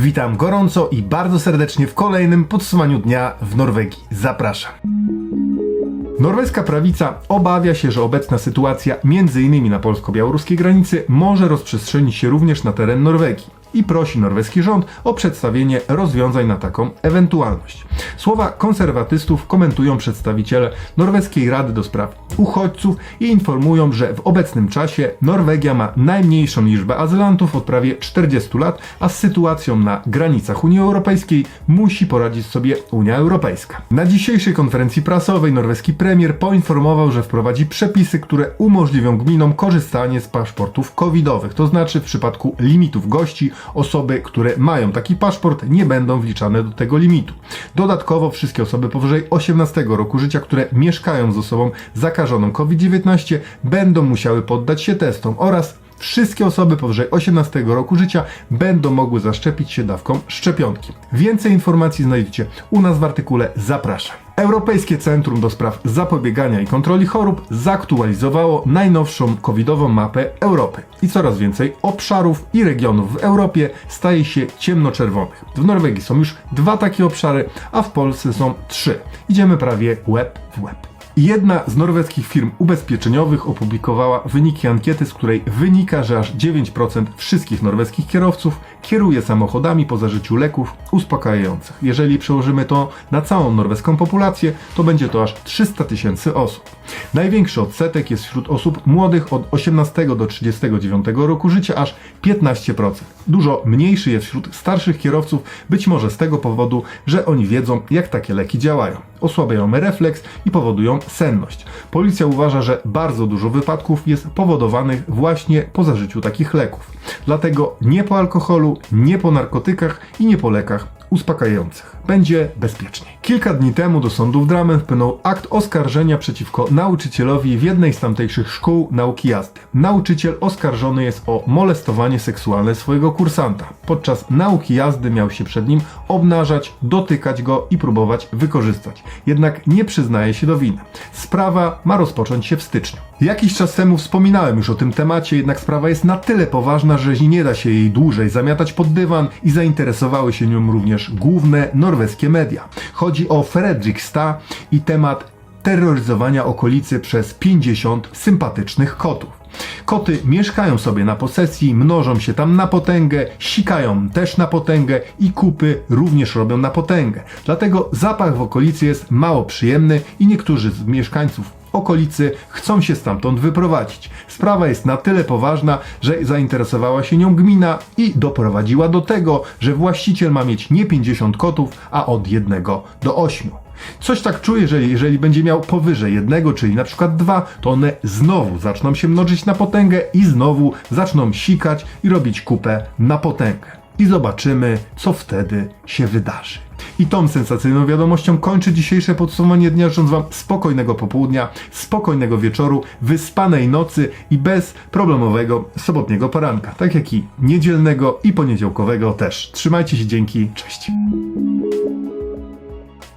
Witam gorąco i bardzo serdecznie w kolejnym podsumowaniu dnia w Norwegii. Zapraszam. Norweska prawica obawia się, że obecna sytuacja, m.in. na polsko-białoruskiej granicy, może rozprzestrzenić się również na teren Norwegii i prosi norweski rząd o przedstawienie rozwiązań na taką ewentualność. Słowa konserwatystów komentują przedstawiciele Norweskiej Rady do Spraw Uchodźców i informują, że w obecnym czasie Norwegia ma najmniejszą liczbę azylantów od prawie 40 lat, a z sytuacją na granicach Unii Europejskiej musi poradzić sobie Unia Europejska. Na dzisiejszej konferencji prasowej norweski premier poinformował, że wprowadzi przepisy, które umożliwią gminom korzystanie z paszportów covidowych, to znaczy w przypadku limitów gości osoby, które mają taki paszport, nie będą wliczane do tego limitu. Dodatkowo wszystkie osoby powyżej 18 roku życia, które mieszkają z osobą zakażoną COVID-19, będą musiały poddać się testom oraz Wszystkie osoby powyżej 18 roku życia będą mogły zaszczepić się dawką szczepionki. Więcej informacji znajdziecie u nas w artykule Zapraszam. Europejskie Centrum do Spraw Zapobiegania i Kontroli Chorób zaktualizowało najnowszą covidową mapę Europy i coraz więcej obszarów i regionów w Europie staje się ciemnoczerwonych. W Norwegii są już dwa takie obszary, a w Polsce są trzy. Idziemy prawie łeb w łeb. Jedna z norweskich firm ubezpieczeniowych opublikowała wyniki ankiety, z której wynika, że aż 9% wszystkich norweskich kierowców kieruje samochodami po zażyciu leków uspokajających. Jeżeli przełożymy to na całą norweską populację, to będzie to aż 300 tysięcy osób. Największy odsetek jest wśród osób młodych od 18 do 39 roku życia, aż 15%. Dużo mniejszy jest wśród starszych kierowców, być może z tego powodu, że oni wiedzą, jak takie leki działają. Osłabiają refleks i powodują senność. Policja uważa, że bardzo dużo wypadków jest powodowanych właśnie po zażyciu takich leków. Dlatego nie po alkoholu, nie po narkotykach i nie po lekach uspokajających. Będzie bezpieczniej. Kilka dni temu do sądu w Drammen wpłynął akt oskarżenia przeciwko nauczycielowi w jednej z tamtejszych szkół nauki jazdy. Nauczyciel oskarżony jest o molestowanie seksualne swojego kursanta. Podczas nauki jazdy miał się przed nim obnażać, dotykać go i próbować wykorzystać. Jednak nie przyznaje się do winy. Sprawa ma rozpocząć się w styczniu. Jakiś czas temu wspominałem już o tym temacie, jednak sprawa jest na tyle poważna, że nie da się jej dłużej zamiatać pod dywan i zainteresowały się nią również główne norweskie media. Chodzi o Fredrikstad i temat terroryzowania okolicy przez 50 sympatycznych kotów. Koty mieszkają sobie na posesji, mnożą się tam na potęgę, sikają też na potęgę i kupy również robią na potęgę. Dlatego zapach w okolicy jest mało przyjemny i niektórzy z mieszkańców okolicy chcą się stamtąd wyprowadzić. Sprawa jest na tyle poważna, że zainteresowała się nią gmina i doprowadziła do tego, że właściciel ma mieć nie 50 kotów, a od jednego do 8. Coś tak czuję, że jeżeli będzie miał powyżej jednego, czyli na przykład dwa, to one znowu zaczną się mnożyć na potęgę i znowu zaczną sikać i robić kupę na potęgę. I zobaczymy, co wtedy się wydarzy. I tą sensacyjną wiadomością kończy dzisiejsze podsumowanie dnia. Życzę Wam spokojnego popołudnia, spokojnego wieczoru, wyspanej nocy i bez problemowego sobotniego poranka. Tak jak i niedzielnego i poniedziałkowego też. Trzymajcie się, dzięki, cześć.